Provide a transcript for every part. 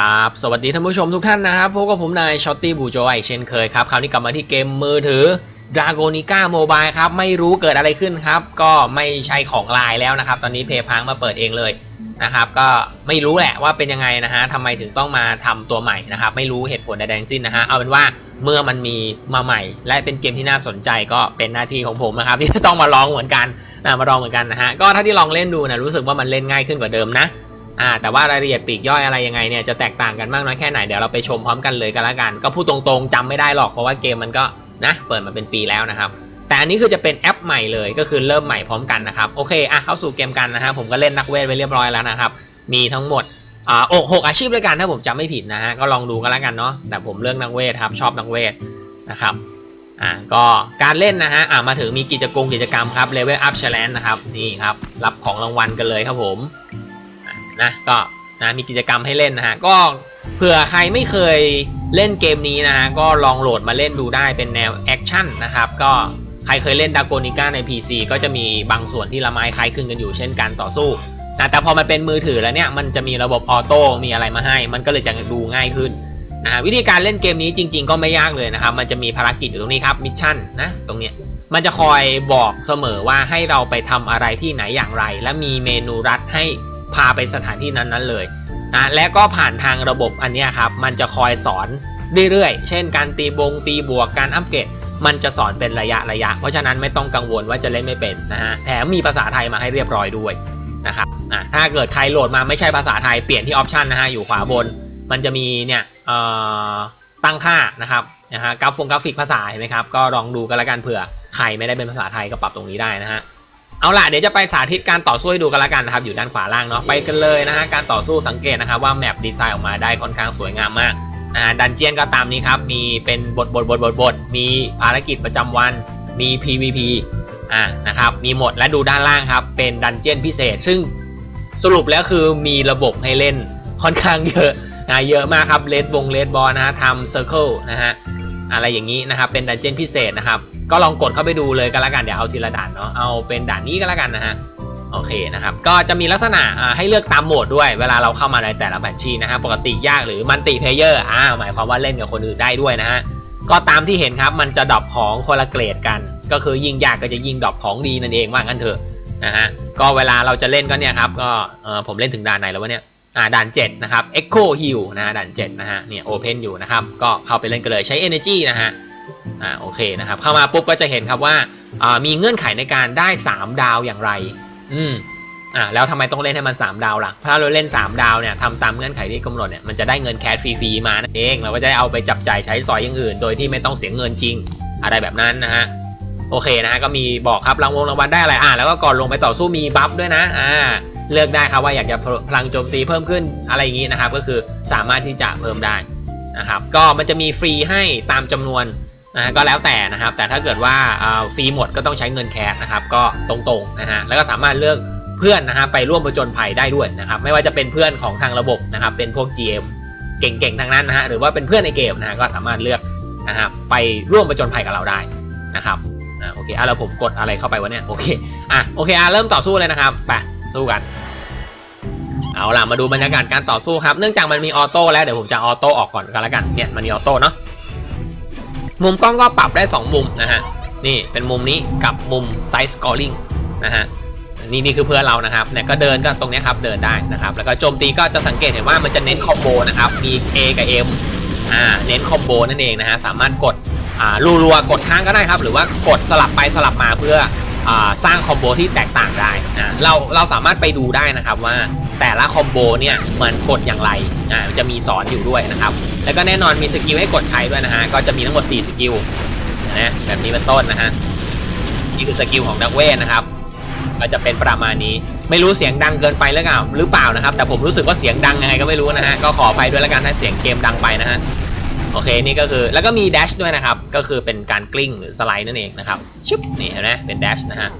ครับสวัสดีท่านผู้ชมทุกท่านนะครับพบกับผมนายช็อตตี้บูโจอีกเช่นเคยครับ คราวนี้กลับมาที่เกมมือถือ d r a g o n i c a Mobile ครับ ไม่รู้เกิดอะไรขึ้นครับ ก็ไม่ใช่ของลายแล้วนะครับ ตอนนี้เพย์พังมาเปิดเองเลยนะครับ ก็ไม่รู้แหละว่าเป็นยังไงนะฮะทำไมถึงต้องมาทำตัวใหม่นะครับ ไม่รู้เหตุผลใดๆทั้งสิ้นนะฮะ เอาเป็นว่าเมื่อมันมีมาใหม่ และเป็นเกมที่น่าสนใจก็เป็นหน้าที่ของผมนะครับที่จะต้องมาลองเหมือนกันนะมาลองเหมือนกันนะฮะ ก็ถ้าที่ลองเล่นดูนะรู้สึกว่ามันเล่นง่ายขึ้นกว่าเดิมนะ อ่าแต่ว่ารายละเอียดปลีกย่อยอะไรยังไงเนี่ยจะแตกต่างกันมากน้อยแค่ไหนเดี๋ยวเราไปชมพร้อมกันเลยกันละกัน ก็พูดตรงๆจำไม่ได้หรอกเพราะว่าเกมมันก็นะเปิดมาเป็นปีแล้วนะครับ แต่อันนี้คือจะเป็นแอปใหม่เลยก็คือเริ่มใหม่พร้อมกันนะครับโอเคอะเข้าสู่เกมกันนะฮะผมก็เล่นนักเวทไว้เรียบร้อยแล้วนะครับมีทั้งหมดอ่าโอ้หกอาชีพด้วยกันถ้าผมจำไม่ผิดนะฮะก็ลองดูกันละกันเนาะแต่ผมเลือกนักเวทครับชอบนักเวทนะครับอ่าก็การเล่นนะฮะอ่ามาถึงมีกิจกรรมกิจกรรมครับ Level Up Challenge นะครับนี่ครับรับของรางวัลกันเลยครับผม นะก็นะมีกิจกรรมให้เล่นนะฮะก็เผื่อใครไม่เคยเล่นเกมนี้นะฮะก็ลองโหลดมาเล่นดูได้เป็นแนวแอคชั่นนะครับก็ใครเคยเล่นดากนิก้าใน PC ก็จะมีบางส่วนที่ละไม้คล้ายคลึงกันอยู่เช่นการต่อสู้นะแต่พอมันเป็นมือถือแล้วเนี่ยมันจะมีระบบออโต้มีอะไรมาให้ มันก็เลยจะดูง่ายขึ้นนะฮะวิธีการเล่นเกมนี้จริง ๆ ก็ไม่ยากเลยนะครับมันจะมีภารกิจอยู่ตรงนี้ครับมิชชั่นนะตรงเนี้ยมันจะคอยบอกเสมอว่าให้เราไปทำอะไรที่ไหนอย่างไร และมีเมนูรัดให้ พาไปสถานที่นั้นๆเลยนะและก็ผ่านทางระบบอันนี้ครับ มันจะคอยสอนเรื่อยๆ เช่น การตีบงตีบวกการอัปเกรดมันจะสอนเป็นระยะระยะ เพราะฉะนั้นไม่ต้องกังวลว่าจะเล่นไม่เป็นนะฮะแถมมีภาษาไทยมาให้เรียบร้อยด้วยนะครับอะถ้าเกิดใครโหลดมาไม่ใช่ภาษาไทยเปลี่ยนที่ออปชันนะฮะอยู่ขวาบน มันจะมีเนี่ยเอ่อตั้งค่านะครับนะฮะกราฟงกราฟิกภาษาเห็นไหมครับก็ลองดูกันละกันเผื่อใครไม่ได้เป็นภาษาไทยก็ปรับตรงนี้ได้นะฮะ เอาล่ะเดี๋ยวจะไปสาธิตการต่อสู้ให้ดูกันละกันนะครับอยู่ด้านขวาล่างเนาะไปกันเลยนะฮะการต่อสู้สังเกตนะครับว่าแมปดีไซน์ออกมาได้ค่อนข้างสวยงามมากนะฮะดันเจียนก็ตามนี้ครับมีเป็นบทบทบทบทบทมีภารกิจประจำวันมี PVP อ่านะครับมีหมดและดูด้านล่างครับเป็นดันเจียนพิเศษ ซึ่งสรุปแล้วคือมีระบบให้เล่นค่อนข้างเยอะนะเยอะมากครับเลดบงเลดบอลนะฮะทำเซอร์เคิลนะฮะอะไรอย่างนี้นะครับเป็นดันเจียนพิเศษนะครับ ก็ลองกดเข้าไปดูเลยก็แล้วกันเดี๋ยวเอาทีละด่านเนาะเอาเป็นด่านนี้ก็แล้วกันนะฮะโอเคนะครับก็จะมีลักษณะให้เลือกตามโหมดด้วย เวลาเราเข้ามาในแต่ละแผนที่นะฮะปกติยากหรือมันติเพเยอร์อ่าหมายความว่าเล่นกับคนอื่นได้ด้วยนะฮะก็ตามที่เห็นครับมันจะดรอปของคนละเกรดกัน ก็คือยิ่งยากก็จะยิ่งดรอปของดีนั่นเองว่างั้นเถอะนะฮะก็เวลาเราจะเล่นก็เนี่ยครับก็ผมเล่นถึงด่านไหนแล้ววะเนี่ยอ่าด่าน7นะครับ Echo Hill นะฮะด่าน7นะฮะเนี่ย Open อยู่นะครับก็เข้าไปเล่นกันเลยใช้ Energy นะฮะ อ่าโอเคนะครับเข้ามาปุ๊บก็จะเห็นครับว่าอ่ามีเงื่อนไขในการได้ 3 ดาวอย่างไร อืมอ่าแล้วทำไมต้องเล่นให้มัน 3 ดาวล่ะ ถ้าเราเล่น 3 ดาวเนี่ยทำตามเงื่อนไขที่กำหนดเนี่ยมันจะได้เงินแคชฟรีๆมานั่นเองเราก็จะได้เอาไปจับจ่ายใช้สอยอย่างอื่น โดยที่ไม่ต้องเสียเงินจริง อะไรแบบนั้นนะฮะโอเคนะฮะก็มีบอกครับรางวงรางวัลได้อะไรอ่าแล้วก็ก่อนลงไปต่อสู้มีบัฟด้วยนะอ่าเลือกได้ครับว่าอยากจะพลังโจมตีเพิ่มขึ้นอะไรอย่างนี้นะครับ ก็คือสามารถที่จะเพิ่มได้นะครับก็มันจะมีฟรีให้ตามจำนวน นะก็แล้วแต่นะครับ แต่ถ้าเกิดว่าฟรีหมดก็ต้องใช้เงินแคสนะครับ ก็ตรงๆนะฮะแล้วก็สามารถเลือกเพื่อนนะฮะไปร่วมประจนภัยได้ด้วยนะครับ ไม่ว่าจะเป็นเพื่อนของทางระบบนะครับ เป็นพวก GM เก่งๆทางนั้นนะฮะหรือว่าเป็นเพื่อนในเกมนะฮะก็สามารถเลือกนะฮะไปร่วมประจนภัยกับเราได้นะครับอ่าโอเคอะแล้วผมกดอะไรเข้าไปวะเนี่ยโอเคอะโอเคอะเริ่มต่อสู้เลยนะครับไปสู้กัน เอาล่ะมาดูบรรยากาศการต่อสู้ครับเนื่องจากมันมีออโต้แล้วเดี๋ยวผมจะออโต้ออกก่อนกันล้วกันเนี่ยมันมีออโต้เนาะ มุมกล้องก็ปรับได้ 2 มุมนะฮะ นี่เป็นมุมนี้กับมุมไซส์สกอร์ลิงนะฮะนี่นี่คือเพื่อเรานะครับเนี่ยก็เดินก็ตรงนี้ครับเดินได้นะครับ แล้วก็โจมตีก็จะสังเกตเห็นว่ามันจะเน้นคอมโบนะครับ มี A กับ M อ่าเน้นคอมโบนั่นเองนะฮะ สามารถกดอ่ารัวๆกดค้างก็ได้ครับ หรือว่ากดสลับไปสลับมาเพื่อ สร้างคอมโบที่แตกต่างได้นะเราเราสามารถไปดูได้นะครับว่าแต่ละคอมโบเนี่ยมันกดอย่างไรอ่าจะมีสอนอยู่ด้วยนะครับ แล้วก็แน่นอนมีสกิลให้กดใช้ด้วยนะฮะก็จะมีทั้งหมด 4 สกิลนะแบบนี้เป็นต้นนะฮะนี่คือสกิลของดักเวทนะครับก็จะเป็นประมาณนี้ไม่รู้เสียงดังเกินไปหรือเปล่าหรือเปล่านะครับ แต่ผมรู้สึกว่าเสียงดังยังไงก็ไม่รู้นะฮะก็ขออภัยด้วยแล้วกันถ้าเสียงเกมดังไปนะฮะ โอเคนี่ก็คือแล้วก็มีแดชด้วยนะครับ ก็คือเป็นการกลิ้งหรือสไลด์นั่นเองนะครับชุบนี่เห็นไหมเป็นแดชนะฮะ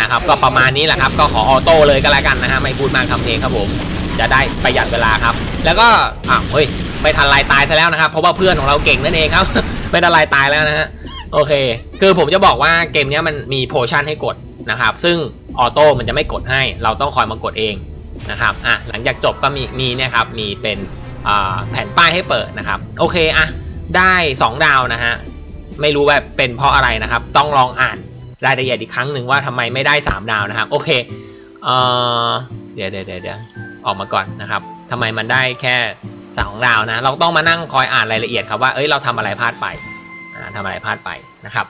นะครับก็ประมาณนี้แหละครับก็ขอออโต้เลยก็แล้วกันนะฮะไม่พูดมากคำเพลงครับผมจะได้ประหยัดเวลาครับ แล้วก็อ้าวเฮ้ยไม่ทันลายตายซะแล้วนะครับ เพราะว่าเพื่อนของเราเก่งนั่นเองครับ ไม่ทันลายตายแล้วนะฮะโอเค คือผมจะบอกว่าเกมนี้มันมีโพชั่นให้กดนะครับ ซึ่งออโต้มันจะไม่กดให้ เราต้องคอยมากดเองนะครับอะหลังจากจบก็มีมีเนี่ยครับมีเป็น แผ่นป้ายให้เปิดนะครับ โอเคอะได้ 2 ดาวนะฮะ ไม่รู้ว่าเป็นเพราะอะไรนะครับ ต้องลองอ่านรายละเอียดอีกครั้งหนึ่งว่าทำไมไม่ได้ 3 ดาวนะครับ โอเคเเดี๋ยวเดี๋ยวเดี๋ยวออกมาก่อนนะครับทำไมมันได้แค่ 2 ดาวนะ เราต้องมานั่งคอยอ่านรายละเอียดครับว่าเอ้ยเราทำอะไรพลาดไปอ่าทำอะไรพลาดไปนะครับ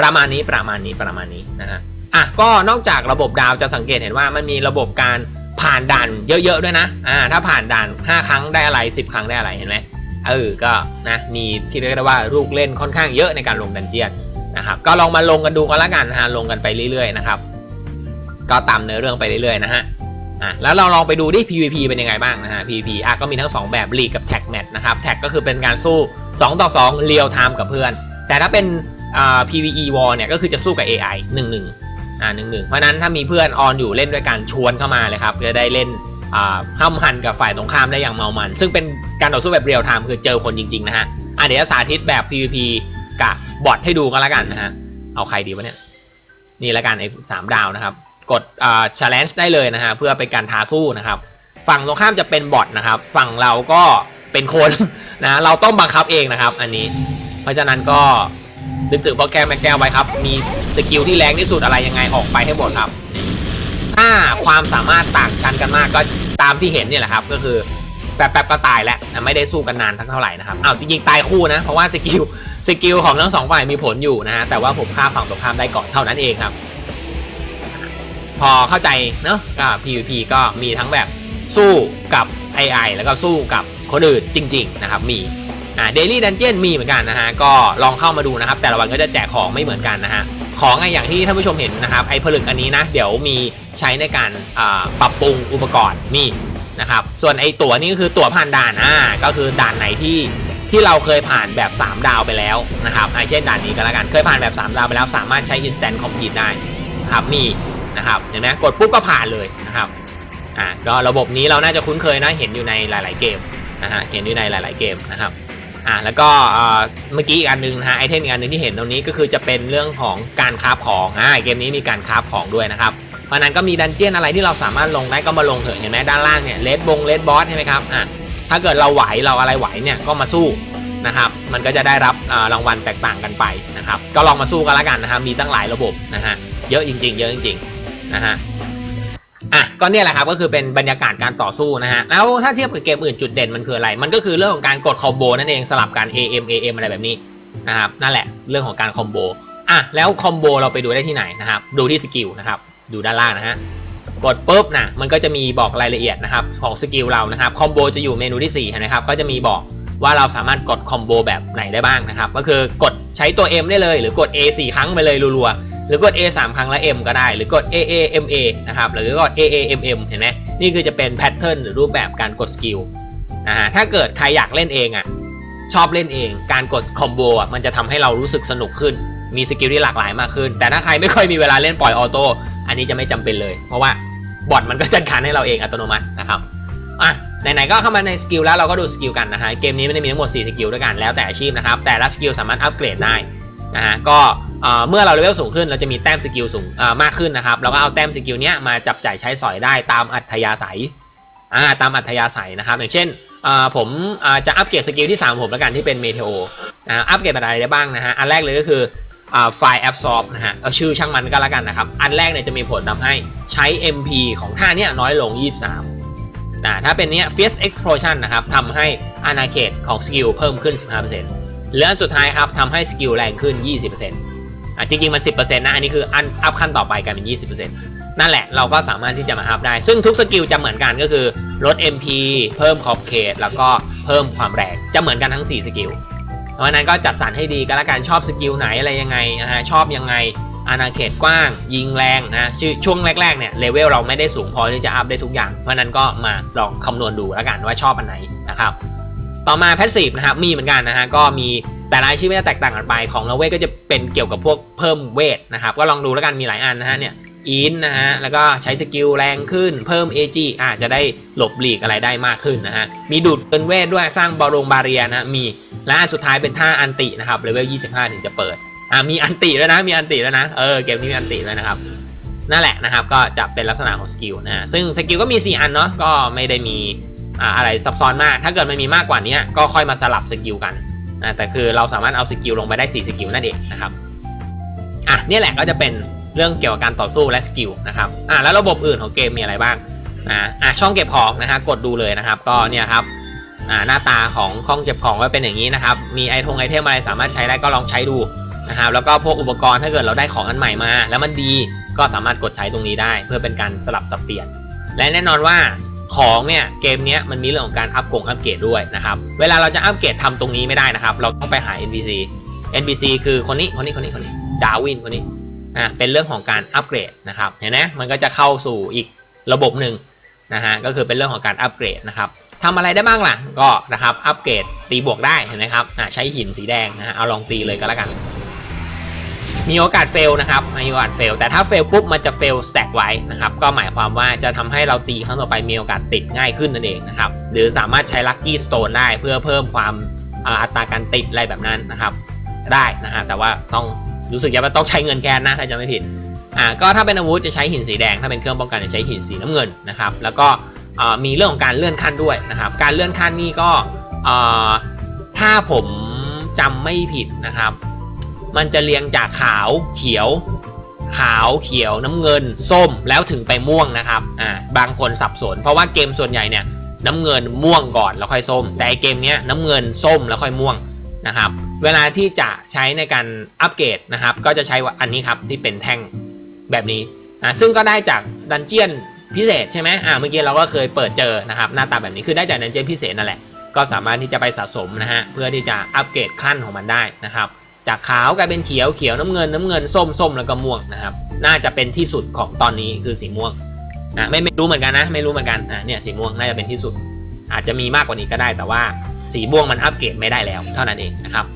ประมาณนี้ประมาณนี้ประมาณนี้นะฮะอะก็นอกจากระบบดาวจะสังเกตเห็นว่ามันมีระบบการ ผ่านด่านเยอะๆด้วยนะ อ่า ถ้าผ่านด่าน 5 ครั้งได้อะไร 10 ครั้งได้อะไร เห็นไหมเออ ก็นะ มีที่เรียกได้ว่าลูกเล่นค่อนข้างเยอะในการลงดันเจียนนะครับ ก็ลองมาลงกันดูกันละกันฮะลงกันไปเรื่อยๆนะครับ ก็ตามเนื้อเรื่องไปเรื่อยๆนะฮะ อะ แล้วเราลองไปดูดิ PVP เป็นยังไงบ้างนะฮะ PVP อะ ก็มีทั้ง 2 แบบลีกกับแท็กแมทนะครับ แท็กก็คือเป็นการสู้ 2 ต่อ2เรียลไทม์กับเพื่อน แต่ถ้าเป็นอ่า PVE War เนี่ย ก็คือจะสู้กับ AI 1 1 อ่า1 1เพราะนั้นถ้ามีเพื่อนออนอยู่เล่นด้วยกันชวนเข้ามาเลยครับจะได้เล่นอ่าห้ามหันกับฝ่ายตรงข้ามได้อย่างเมามัน ซึ่งเป็นการต่อสู้แบบเรียลไทม์คือเจอคนจริงๆนะฮะอะเดี๋ยวจะสาธิตแบบ PVP กับบอทให้ดูกันละกันนะฮะเอาใครดีวะเนี่ยนี่ละกันไอ้สามดาวนะครับ กดอ่า challenge ได้เลยนะฮะเพื่อเป็นการท้าสู้นะครับ ฝั่งตรงข้ามจะเป็นบอทนะครับ ฝั่งเราก็เป็นคนนะเราต้องบังคับเองนะครับ อันนี้ เพราะฉะนั้นก็ นึกถึงโปรแกรมแม่แก้วไว้ครับ มีสกิลที่แรงที่สุดอะไรยังไงออกไปให้หมดครับ ถ้าความสามารถต่างชั้นกันมากก็ตามที่เห็นเนี่ยแหละครับ ก็คือแป๊บๆก็ตายแล้วนะไม่ได้สู้กันนานทั้งเท่าไหร่นะครับอ้าวจริงๆตายคู่นะ เพราะว่าสกิลสกิลของทั้งสองฝ่ายมีผลอยู่นะฮะแต่ว่าผมฆ่าฝั่งตรงข้ามได้ก่อนเท่านั้นเองครับ พอเข้าใจเนอะก็ PVP ก็มีทั้งแบบสู้กับ AI แล้วก็สู้กับคนอื่นจริง ๆ นะครับมี อ่า Daily Dungeon มีเหมือนกันนะฮะก็ลองเข้ามาดูนะครับ แต่ละวันก็จะแจกของไม่เหมือนกันนะฮะของอะอย่างที่ท่านผู้ชมเห็นนะครับไอ้ผลึกอันนี้นะ เดี๋ยวมีใช้ในการอ่าปรับปรุงอุปกรณ์นี่นะครับส่วนไอ้ตั๋วนี่ก็คือตั๋วผ่านด่านอ่าก็คือด่านไหนที่ที่เราเคยผ่านแบบ 3 ดาวไปแล้วนะครับไอ่าเช่นด่านนี้ก็แล้วกันเคยผ่านแบบ 3 ดาวไปแล้วสามารถใช้ Instant Complete ได้นะครับมีนะครับเห็นไหมกดปุ๊บก็ผ่านเลยนะครับอ่าก็ระบบนี้เราน่าจะคุ้นเคยนะเห็นอยู่ในหลาย ๆ เกมนะฮะเห็นอยู่ในหลาย ๆ เกมนะครับ อ่าแล้วก็เมื่อกี้อีกอันหนึงนะฮะไอเทมอีกอันหนึงที่เห็นตรงนี้ก็คือจะเป็นเรื่องของการคราฟของอ่าเกมนี้มีการคราฟของด้วยนะครับเพราะนั้นก็มีดันเจียนอะไรที่เราสามารถลงได้ก็มาลงเถอะเห็นไหมด้านล่างเนี่ยเลดบงเลดบอสใช่ไหมครับอ่าถ้าเกิดเราไหวเราอะไรไหวเนี่ยก็มาสู้นะครับมันก็จะได้รับรางวัลแตกต่างกันไปนะครับก็ลองมาสู้กันละกันนะครับมีตั้งหลายระบบนะฮะเยอะจริง ๆ เยอะจริงๆนะฮะ ก็เนี่ยแหละครับก็คือเป็นบรรยากาศการต่อสู้นะฮะแล้วถ้าเทียบกับเกมอื่นจุดเด่นมันคืออะไร มันก็คือเรื่องของการกดคอมโบนั่นเองสลับกัน AM AM อะไรแบบนี้นะครับนั่นแหละเรื่องของการคอมโบอะแล้วคอมโบเราไปดูได้ที่ไหนนะครับดูที่สกิลนะครับดูด้านล่างนะฮะกดปุ๊บนะมันก็จะมีบอกรายละเอียดนะครับของสกิลเรานะครับคอมโบจะอยู่เมนูที่4เห็นไหมครับก็จะมีบอกว่าเราสามารถกดคอมโบแบบไหนได้บ้างนะครับก็คือกดใช้ตัว M ได้เลย หรือกด A 4 ครั้งไปเลยรัวๆ หรือกด A 3 ครั้งแล้ว M ก็ได้ หรือกด A A M A นะครับ หรือกด A A M M เห็นไหมนี่คือจะเป็นแพทเทิร์นหรือรูปแบบการกดสกิลนะฮะถ้าเกิดใครอยากเล่นเองอะชอบเล่นเอง การกดคอมโบอะมันจะทำให้เรารู้สึกสนุกขึ้น มีสกิลที่หลากหลายมากขึ้น แต่ถ้าใครไม่ค่อยมีเวลาเล่นปล่อยออโต้อันนี้จะไม่จำเป็นเลย เพราะว่าบอทมันก็จัดการให้เราเองอัตโนมัตินะครับอะไหนๆก็เข้ามาในสกิลแล้วเราก็ดูสกิลกันนะฮะเกมนี้ไม่ได้มีทั้งหมด4สกิลด้วยกันแล้วแต่อาชีพนะครับแต่ละสกิลสามารถอัปเกรดได้นะฮะก็ เมื่อเราเลเวลสูงขึ้นเราจะมีแต้มสกิลสูงมากขึ้นนะครับเราก็เอาแต้มสกิลเนี้ยมาจับจ่ายใช้สอยได้ตามอัธยาศัยตามอัธยาศัยนะครับ อย่างเช่นผมจะอัปเกรดสกิลที่ 3 ผมแล้วกันที่เป็นเมเทโออัปเกรดอะไรได้บ้างนะฮะอันแรกเลยก็คือไฟล์แอบซอฟนะฮะเอาชื่อช่างมันก็แล้วกันนะครับ อันแรกเนี่ยจะมีผลทำให้ใช้ MP ของท่าเนี้ยน้อยลง 23นะถ้าเป็นเนี้ย Fierce Explosion นะครับทำให้อาณาเขตของสกิลเพิ่มขึ้น 15%เหลืออันสุดท้ายครับทำให้สกิลแรงขึ้น 20% อะจริงๆมัน 10%นะอันนี้คืออันอัพขั้นต่อไปกลายเป็น 20%นั่นแหละเราก็สามารถที่จะมาอัพได้ ซึ่งทุกสกิลจะเหมือนกันก็คือลด MP เพิ่มขอบเขต แล้วก็เพิ่มความแรงจะเหมือนกันทั้ง 4 สกิลเพราะนั้นก็จัดสรรให้ดีก็แล้วกันชอบสกิลไหนอะไรยังไงนะฮะชอบยังไงอาณาเขตกว้าง ยิงแรงนะชื่อช่วงแรกๆเนี่ยเลเวลเราไม่ได้สูงพอที่จะอัพได้ทุกอย่าง เพราะฉะนั้นก็มาลองคำนวณดูแล้วกันว่าชอบอันไหนนะครับต่อมาแพสซีฟนะครับมีเหมือนกันนะฮะก็มี แต่ละอาชีพจะแตกต่างกันไปของเราเวทก็จะเป็นเกี่ยวกับพวกเพิ่มเวทนะครับก็ลองดูแล้วกันมีหลายอันนะฮะเนี่ยอินนะฮะแล้วก็ใช้สกิลแรงขึ้นเพิ่ม AG อาจจะได้หลบหลีกอะไรได้มากขึ้นนะฮะมีดูดเกินเวทด้วยสร้างบอลงบาเรียนะมีและอันสุดท้ายเป็นท่าอันตินะครับเลเวล 25 ถึงจะเปิดอ่ามีอันติแล้วนะมีอันติแล้วนะเออเกมนี้มีอันติแล้วนะครับนั่นแหละนะครับก็จะเป็นลักษณะของสกิลนะฮะซึ่งสกิลก็มี 4 อันเนาะก็ไม่ได้มีอ่าอะไรซับซ้อนมาก ถ้าเกิดมันมีมากกว่านี้ก็ค่อยมาสลับสกิลกัน แต่คือเราสามารถเอาสกิลลงไปได้ 4 สกิลนั่นเองนะครับอะเนี่ยแหละก็จะเป็นเรื่องเกี่ยวกับการต่อสู้และสกิลนะครับอะแล้วระบบอื่นของเกมมีอะไรบ้างนะอะช่องเก็บของนะฮะกดดูเลยนะครับ ก็เนี่ยครับอ่าหน้าตาของห้องเก็บของก็เป็นอย่างนี้นะครับ มีไอทงไอเทมอะไรสามารถใช้ได้ก็ลองใช้ดูนะครับแล้วก็พวกอุปกรณ์ถ้าเกิดเราได้ของอันใหม่มา แล้วมันดีก็สามารถกดใช้ตรงนี้ได้ เพื่อเป็นการสลับสับเปลี่ยน และแน่นอนว่า ของเนี่ยเกมเนี้ยมันมีเรื่องของการอัพกงอัพเกรดด้วยนะครับ เวลาเราจะอัพเกรดทำตรงนี้ไม่ได้นะครับ เราต้องไปหา NPC NPC คือคนนี้คนนี้คนนี้คนนี้ดาวินคนนี้อะเป็นเรื่องของการอัพเกรดนะครับเห็นไหมมันก็จะเข้าสู่อีกระบบหนึ่งนะฮะก็คือเป็นเรื่องของการอัพเกรดนะครับทำอะไรได้บ้างล่ะก็นะครับอัพเกรดตีบวกได้เห็นไหมครับอะใช้หินสีแดงนะฮะเอาลองตีเลยก็แล้วกัน มีโอกาสเฟลนะครับมีโอกาสเฟลแต่ถ้าเฟลปุ๊บมันจะเฟลสแต็กไว้นะครับ ก็หมายความว่าจะทำให้เราตีครั้งต่อไปมีโอกาสติดง่ายขึ้นนั่นเองนะครับ หรือสามารถใช้ลัคกี้สโตนได้เพื่อเพิ่มความอัตราการติดอะไรแบบนั้นนะครับ ได้นะฮะแต่ว่าต้องรู้สึกว่าต้องใช้เงินแกนนะถ้าจะไม่ผิดอ่าก็ถ้าเป็นอาวุธจะใช้หินสีแดง ถ้าเป็นเครื่องป้องกันจะใช้หินสีน้ำเงินนะครับ แล้วก็มีเรื่องของการเลื่อนขั้นด้วยนะครับ การเลื่อนขั้นนี่ก็ถ้าผมจำไม่ผิดนะครับ มันจะเรียงจากขาวเขียว ขาวเขียวน้ำเงิน ส้มแล้วถึงไปม่วงนะครับอ่าบางคนสับสน เพราะว่าเกมส่วนใหญ่เนี่ยน้ำเงินม่วงก่อนแล้วค่อยส้ม แต่ไอเกมเนี้ยน้ำเงินส้มแล้วค่อยม่วงนะครับ เวลาที่จะใช้ในการอัปเกรดนะครับ ก็จะใช้อันนี้ครับที่เป็นแท่งแบบนี้อ่าซึ่งก็ได้จากดันเจียนพิเศษใช่ไหมอ่าเมื่อกี้เราก็เคยเปิดเจอนะครับ หน้าตาแบบนี้คือได้จากดันเจียนพิเศษนั่นแหละ ก็สามารถที่จะไปสะสมนะฮะเพื่อที่จะอัปเกรดขั้นของมันได้นะครับ จากขาวกลายเป็นเขียวเขียวน้ำเงินน้ำเงินส้มส้มแล้วก็ม่วงนะครับ น่าจะเป็นที่สุดของตอนนี้คือสีม่วงนะไม่ไม่รู้เหมือนกันนะ ไม่รู้เหมือนกันอะเนี่ยสีม่วงน่าจะเป็นที่สุด อาจจะมีมากกว่านี้ก็ได้ แต่ว่าสีม่วงมันอัปเกรดไม่ได้แล้ว เท่านั้นเองนะครับ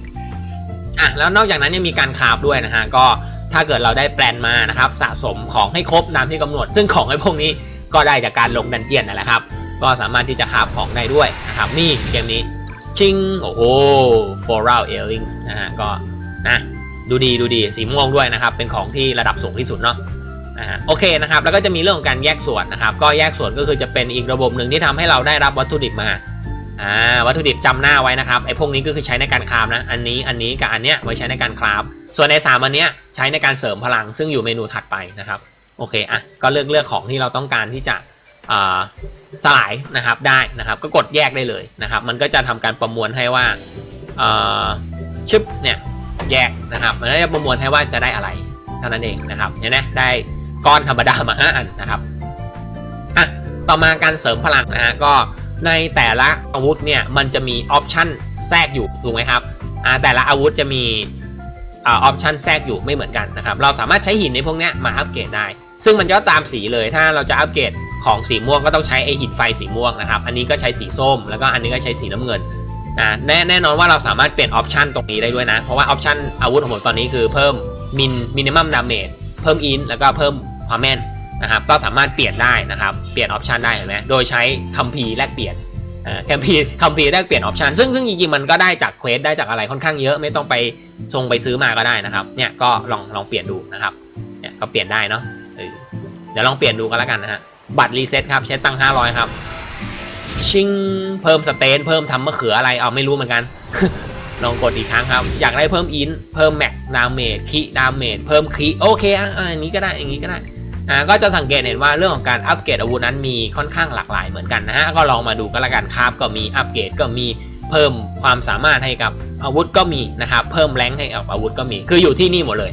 อะแล้วนอกจากนั้นยังมีการคาฟด้วยนะฮะก็ถ้าเกิดเราได้แปลนมานะครับ สะสมของให้ครบตามที่กำหนด ซึ่งของไอ้พวกนี้ก็ได้จากการลงดันเจียนนั่นแหละครับ ก็สามารถที่จะคาฟของได้ด้วยนะครับนี่เกมนี้ชิงโอ้โห floral earrings นะฮะก็ นะดูดีดูดีสีม่วงด้วยนะครับ เป็นของที่ระดับสูงที่สุดเนาะนะฮะโอเคนะครับ แล้วก็จะมีเรื่องของการแยกส่วนนะครับ ก็แยกส่วนก็คือจะเป็นอีกระบบหนึ่งที่ทำให้เราได้รับวัตถุดิบมาอ่าวัตถุดิบจำหน้าไว้นะครับไอ้พวกนี้ก็คือใช้ในการคราฟนะ อันนี้อันนี้กับอันเนี้ยไว้ใช้ในการคราฟส่วนในสามอันเนี้ยใช้ในการเสริมพลังซึ่งอยู่เมนูถัดไปนะครับโอเคอะก็เลือกเลือกของที่เราต้องการที่จะสลายนะครับได้นะครับก็กดแยกได้เลยนะครับ มันก็จะทำการประมวลให้ว่าชึบเนี่ย แยกนะครับมันก็จะประมวลให้ว่าจะได้อะไรเท่านั้นเองนะครับเห็นไหมได้ก้อนธรรมดามาห้าอันนะครับอะต่อมาการเสริมพลังนะฮะก็ในแต่ละอาวุธเนี่ยมันจะมีออปชันแทรกอยู่ถูกไหมครับอ่าแต่ละอาวุธจะมีออปชันแทรกอยู่ไม่เหมือนกันนะครับเราสามารถใช้หินในพวกนี้มาอัปเกรดได้ ซึ่งมันก็ตามสีเลยถ้าเราจะอัปเกรดของสีม่วงก็ต้องใช้ไอหินไฟสีม่วงนะครับ อันนี้ก็ใช้สีส้ม แล้วก็อันนี้ก็ใช้สีน้ำเงิน อ่าแน่แน่นอนว่าเราสามารถเปลี่ยนออปชันตรงนี้ได้ด้วยนะ เพราะว่าออปชันอาวุธของผมตอนนี้คือเพิ่มมินมินิมัมดาเมจเพิ่มอินแล้วก็เพิ่มความแม่นนะครับก็สามารถเปลี่ยนได้นะครับ เปลี่ยนออปชันได้เห็นไหมโดยใช้คัมภีร์แลกเปลี่ยนคัมภีร์คัมภีร์แลกเปลี่ยนออปชันซึ่งซึ่งจริงๆมันก็ได้จากเควสได้จากอะไรค่อนข้างเยอะไม่ต้องไปทรงไปซื้อมาก็ได้นะครับเนี่ยก็ลองลองเปลี่ยนดูนะครับเนี่ยก็เปลี่ยนได้เนาะเออเดี๋ยวลองเปลี่ยนดูกันแล้วกันนะฮะบัตรรีเซ็ตครับใช้ตังค์500 ครับ ชิงเพิ่มสเตนเพิ่มทำมะเขืออะไรเอาไม่รู้เหมือนกัน ลองกดอีกครั้งครับ อยากได้เพิ่มอินเพิ่มแม็กดาเมจคีดาเมจเพิ่มคีโอเคอะอะอย่างนี้ก็ได้อย่างนี้ก็ได้อ่าก็จะสังเกตเห็นว่าเรื่องของการอัปเกรดอาวุธนั้นมีค่อนข้างหลากหลายเหมือนกันนะฮะก็ลองมาดูกันละกันครับก็มีอัปเกรดก็มีเพิ่มความสามารถให้กับอาวุธก็มีนะครับเพิ่มแรงให้กับอาวุธก็มี คืออยู่ที่นี่หมดเลย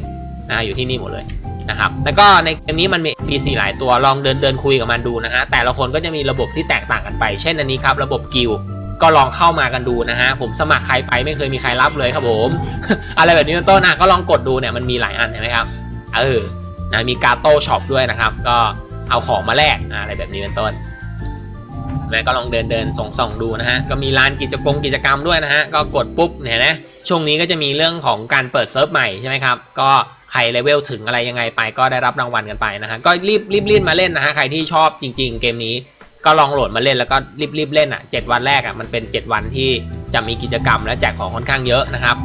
นะอยู่ที่นี่หมดเลย นะครับ แล้วก็ในเกมนี้มันมี NPC หลายตัว ลองเดินเดินคุยกับมันดูนะฮะ แต่ละคนก็จะมีระบบที่แตกต่างกันไป เช่นอันนี้ครับ ระบบกิลก็ลองเข้ามากันดูนะฮะ ผมสมัครใครไปไม่เคยมีใครรับเลยครับผม อะไรแบบนี้เป็นต้นอะก็ลองกดดูเนี่ยมันมีหลายอันเห็นไหมครับ เออ นะ มีการโต้ช็อปด้วยนะครับ ก็เอาของมาแลกอะอะไรแบบนี้เป็นต้นแม่ก็ลองเดินเดินส่องส่องดูนะฮะ ก็มีลานกิจกรรมกิจกรรมด้วยนะฮะ ก็กดปุ๊บเนี่ยนะ ช่วงนี้ก็จะมีเรื่องของการเปิดเซิร์ฟใหม่ใช่ไหมครับ ก็ ใครเลเวลถึงอะไรยังไงไปก็ได้รับรางวัลกันไปนะฮะก็รีบรีบรีบมาเล่นนะฮะใครที่ชอบจริง ๆ เกมนี้ก็ลองโหลดมาเล่นแล้วก็รีบรีบเล่นอะเจ็ดวันแรกอะมันเป็น 7 วันที่จะมีกิจกรรมและแจกของค่อนข้างเยอะนะครับ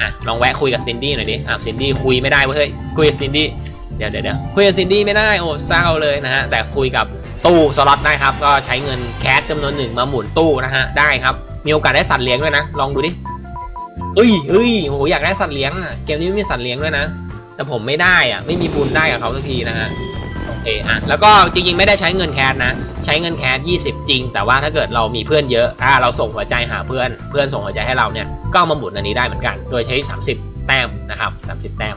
อะลองแวะคุยกับซินดี้หน่อยดิอะซินดี้คุยไม่ได้เว้ยเฮ้ยคุยกับซินดี้เดี๋ยวเดี๋ยวคุยกับซินดี้ไม่ได้โอ้เศร้าเลยนะฮะแต่คุยกับตู้สล็อตได้ครับ ก็ใช้เงินแคสจำนวนหนึ่งมาหมุนตู้นะฮะได้ครับ มีโอกาสได้สัตว์เลี้ยงด้วยนะ ลองดูดิเอ้ยเอ้ยโหอยากได้สัตว์เลี้ยงอะเกมนี้ไม่มีสัตว์เลี้ยงด้วยนะ แต่ผมไม่ได้อะ ไม่มีบุญได้กับเขาสักทีนะฮะโอเคอะแล้วก็จริงๆไม่ได้ใช้เงินแคสนะ ใช้เงินแคส20 จริง แต่ว่าถ้าเกิดเรามีเพื่อนเยอะอ่าเราส่งหัวใจหาเพื่อน เพื่อนส่งหัวใจให้เราเนี่ยก็เอามาหมุนอันนี้ได้เหมือนกัน โดยใช้ 30 แต้มนะครับ30 แต้ม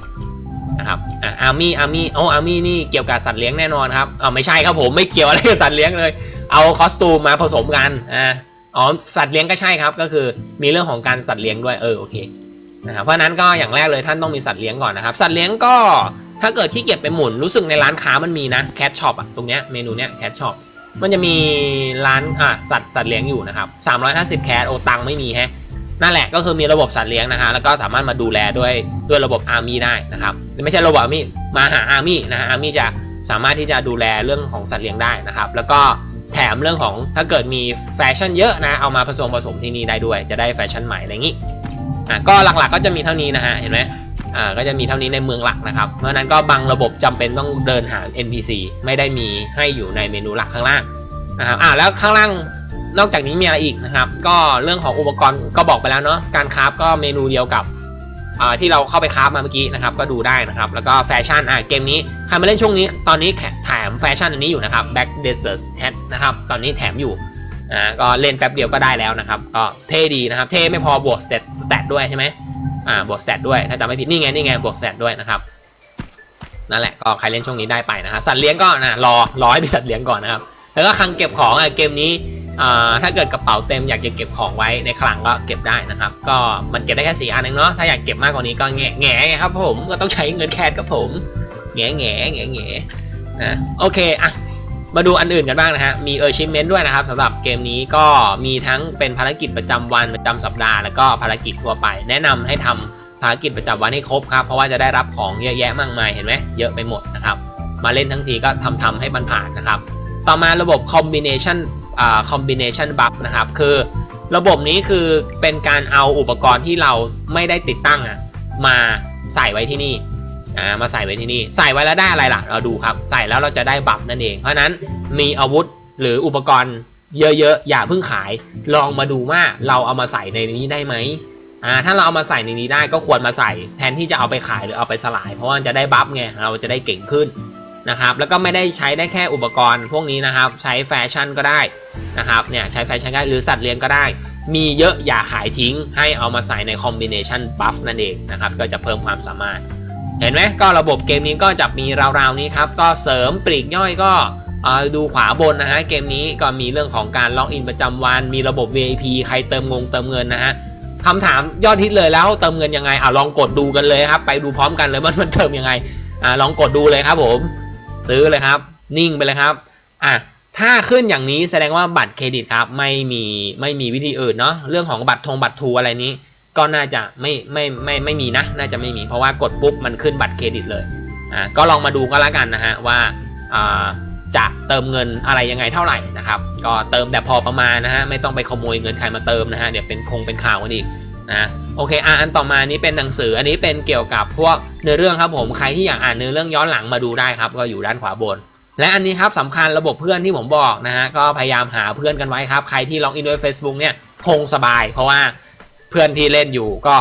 นะครับอะอาร์มี่อาร์มี่โอ้อาร์มี่นี่เกี่ยวกับสัตว์เลี้ยงแน่นอนครับอ่าไม่ใช่ครับผมไม่เกี่ยวอะไรกับสัตว์เลี้ยงเลย เอาคอสตูมมาผสมกันอ่าอ๋อสัตว์เลี้ยงก็ใช่ครับ ก็คือมีเรื่องของการสัตว์เลี้ยงด้วยเออโอเค นะครับเพราะนั้นก็อย่างแรกเลยท่านต้องมีสัตว์เลี้ยงก่อนนะครับ สัตว์เลี้ยงก็ถ้าเกิดที่เกียจไปหมุนรู้สึกในร้านค้ามันมีนะแคทช็อปอะตรงเนี้ยเมนูเนี้ยแคทช็อปมันจะมีร้านอะสัตว์สัตว์เลี้ยงอยู่นะครับ350แคทโอตังไม่มีแฮะนั่นแหละก็คือมีระบบสัตว์เลี้ยงนะฮะแล้วก็สามารถมาดูแลด้วยด้วยระบบอาร์มี่ได้นะครับไม่ใช่ระบบอาร์มี่มาหาอาร์มี่นะฮะอาร์มี่จะสามารถที่จะดูแลเรื่องของสัตว์เลี้ยงได้นะครับ แล้วก็แถมเรื่องของถ้าเกิดมีแฟชั่นเยอะนะเอามาผสมผสมที่นี่ได้ด้วย จะได้แฟชั่นใหม่อะไรอย่างนี้ อะก็หลักๆก็จะมีเท่านี้นะฮะเห็นไหมอ่าก็จะมีเท่านี้ในเมืองหลักนะครับ เพราะนั้นก็บางระบบจำเป็นต้องเดินหา NPC ไม่ได้มีให้อยู่ในเมนูหลักข้างล่างนะครับอ่าแล้วข้างล่างนอกจากนี้มีอะไรอีกนะครับ ก็เรื่องของอุปกรณ์ก็บอกไปแล้วเนาะการคราฟก็เมนูเดียวกับอ่าที่เราเข้าไปคราฟมาเมื่อกี้นะครับ ก็ดูได้นะครับ แล้วก็แฟชั่นอ่าเกมนี้ใครมาเล่นช่วงนี้ตอนนี้แถมแฟชั่นอันนี้อยู่นะครับ Back Desert Hat นะครับ ตอนนี้แถมอยู่ อ่าก็เล่นแป๊บเดียวก็ได้แล้วนะครับ ก็เท่ดีนะครับ เท่ไม่พอบวกสเตตสเตตด้วยใช่ไหมอ่าบวกสแตทด้วยถ้าจำไม่ผิดนี่ไงนี่ไงบวกสแตทด้วยนะครับนั่นแหละก็ใครเล่นช่วงนี้ได้ไปนะครับสัตว์เลี้ยงก็นะรอรอให้มีสัตว์เลี้ยงก่อนนะครับแล้วก็คลังเก็บของอะเกมนี้อ่าถ้าเกิดกระเป๋าเต็มอยากจะเก็บของไว้ในคลังก็เก็บได้นะครับ ก็มันเก็บได้แค่สี่อันเองเนาะถ้าอยากเก็บมากกว่านี้ก็แง่แง่ไงครับผมก็ต้องใช้เงินแคสครับผมแง่แง่แง่แง่นะโอเคอะ มาดูอันอื่นกันบ้างนะฮะ มีเออชิมเมนต์ด้วยนะครับสำหรับเกมนี้ก็มีทั้งเป็นภารกิจประจำวันประจำสัปดาห์แล้วก็ภารกิจทั่วไป แนะนำให้ทำภารกิจประจำวันให้ครบครับ เพราะว่าจะได้รับของเยอะแยะมากมายเห็นไหมเยอะไปหมดนะครับ มาเล่นทั้งทีก็ทำทำให้มันผ่านนะครับ ต่อมาระบบ combination อ่า combination buff นะครับคือระบบนี้คือเป็นการเอาอุปกรณ์ที่เราไม่ได้ติดตั้งอะมาใส่ไว้ที่นี่ อ่ามาใส่ไว้ที่นี่ ใส่ไว้แล้วได้อะไรล่ะ เราดูครับ ใส่แล้วเราจะได้บัฟนั่นเอง เพราะนั้นมีอาวุธหรืออุปกรณ์เยอะๆ อย่าเพิ่งขาย ลองมาดูว่าเราเอามาใส่ในนี้ได้ไหมอ่าถ้าเราเอามาใส่ในนี้ได้ก็ควรมาใส่ แทนที่จะเอาไปขายหรือเอาไปสลาย เพราะว่าจะได้บัฟไง เราจะได้เก่งขึ้นนะครับ แล้วก็ไม่ได้ใช้ได้แค่อุปกรณ์ พวกนี้นะครับ ใช้แฟชั่นก็ได้นะครับ เนี่ยใช้แฟชั่นก็ได้หรือสัตว์เลี้ยงก็ได้ มีเยอะอย่าขายทิ้ง ให้เอามาใส่ในคอมบิเนชันบัฟนั่นเองนะครับ ก็จะเพิ่มความสามารถ เห็นไหมก็ระบบเกมนี้ก็จะมีราวๆนี้ครับก็เสริมปลีกย่อยก็ดูขวาบนนะฮะเกมนี้ก็มีเรื่องของการล็อกอินประจำวันมีระบบ VIP ใครเติมงงเติมเงินนะฮะคำถามยอดฮิตเลยแล้วเติมเงินยังไงอ่าลองกดดูกันเลยครับ ไปดูพร้อมกันเลยว่ามันเติมยังไงอ่าลองกดดูเลยครับผม ซื้อเลยครับ นิ่งไปเลยครับอะถ้าขึ้นอย่างนี้แสดงว่าบัตรเครดิตครับ ไม่มีไม่มีวิธีอื่นเนาะเรื่องของบัตรทงบัตรทูอะไรนี้ ก็น่าจะไม่ไม่ไม่ไม่มีนะ น่าจะไม่มี เพราะว่ากดปุ๊บมันขึ้นบัตรเครดิตเลยอ่าก็ลองมาดูก็แล้วกันนะฮะว่าอ่าจะเติมเงินอะไรยังไงเท่าไหร่นะครับ ก็เติมแต่พอประมาณนะฮะไม่ต้องไปขโมยเงินใครมาเติมนะฮะเดี๋ยวเป็นคงเป็นข่าวกันอีกนะโอเคอะอันต่อมานี้เป็นหนังสืออันนี้เป็นเกี่ยวกับพวกเนื้อเรื่องครับผมใครที่อยากอ่านเนื้อเรื่องย้อนหลังมาดูได้ครับ ก็อยู่ด้านขวาบน และอันนี้ครับสำคัญระบบเพื่อนที่ผมบอกนะฮะก็พยายามหาเพื่อนกันไว้ครับ ใครที่ล็อกอินด้วย Facebook เนี่ยคงสบาย เพราะว่า เพื่อนที่เล่นอยู่ก็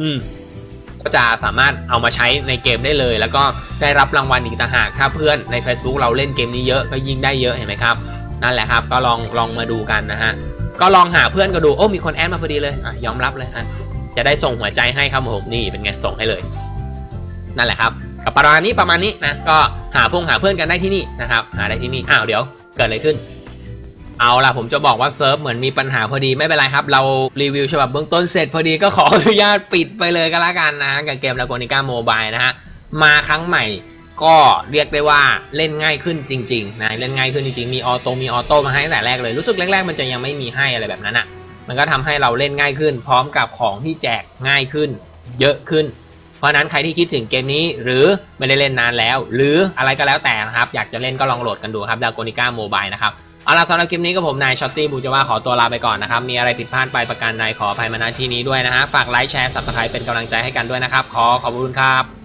อืมก็จะสามารถเอามาใช้ในเกมได้เลย แล้วก็ได้รับรางวัลอีกต่างหากถ้าเพื่อนใน Facebook เราเล่นเกมนี้เยอะก็ยิ่งได้เยอะเห็นไหมครับนั่นแหละครับ ก็ลองลองมาดูกันนะฮะก็ลองหาเพื่อนก็ดูโอ้มีคนแอดมาพอดีเลยอะยอมรับเลยอะจะได้ส่งหัวใจให้ครับผมนี่เป็นไงส่งให้เลย นั่นแหละครับกับประมาณนี้ประมาณนี้นะก็หาพงหาเพื่อนกันได้ที่นี่นะครับ หาได้ที่นี่อ้าวเดี๋ยวเกิดอะไรขึ้น เอาล่ะผมจะบอกว่าเซิร์ฟเหมือนมีปัญหาพอดีไม่เป็นไรครับ เรารีวิวฉบับเบื้องต้นเสร็จพอดีก็ขออนุญาตปิดไปเลยก็แล้วกันนะกับเกมลาโกนิก้าโมบายนะฮะมาครั้งใหม่ก็เรียกได้ว่าเล่นง่ายขึ้นจริงๆนะเล่นง่ายขึ้นจริงๆมีออโต้มีออโต้มาให้ตั้งแต่แรกเลยรู้สึกแรกๆมันจะยังไม่มีให้อะไรแบบนั้นอะมันก็ทำให้เราเล่นง่ายขึ้น พร้อมกับของที่แจกง่ายขึ้น เยอะขึ้น เพราะฉะนั้นใครที่คิดถึงเกมนี้ หรือไม่ได้เล่นนานแล้ว หรืออะไรก็แล้วแต่นะครับอยากจะเล่นก็ลองโหลดกันดูครับดาโกนิก้าโมบายนะครับ เอาล่ะสำหรับคลิปนี้ก็ผมนายช็อตตี้บูจว่าขอตัวลาไปก่อนนะครับ มีอะไรผิดพลาดไปประการใดขออภัยมาณที่นี้ด้วยนะฮะ ฝากไลค์แชร์สับสไครป์เป็นกำลังใจให้กันด้วยนะครับ ขอขอบคุณครับ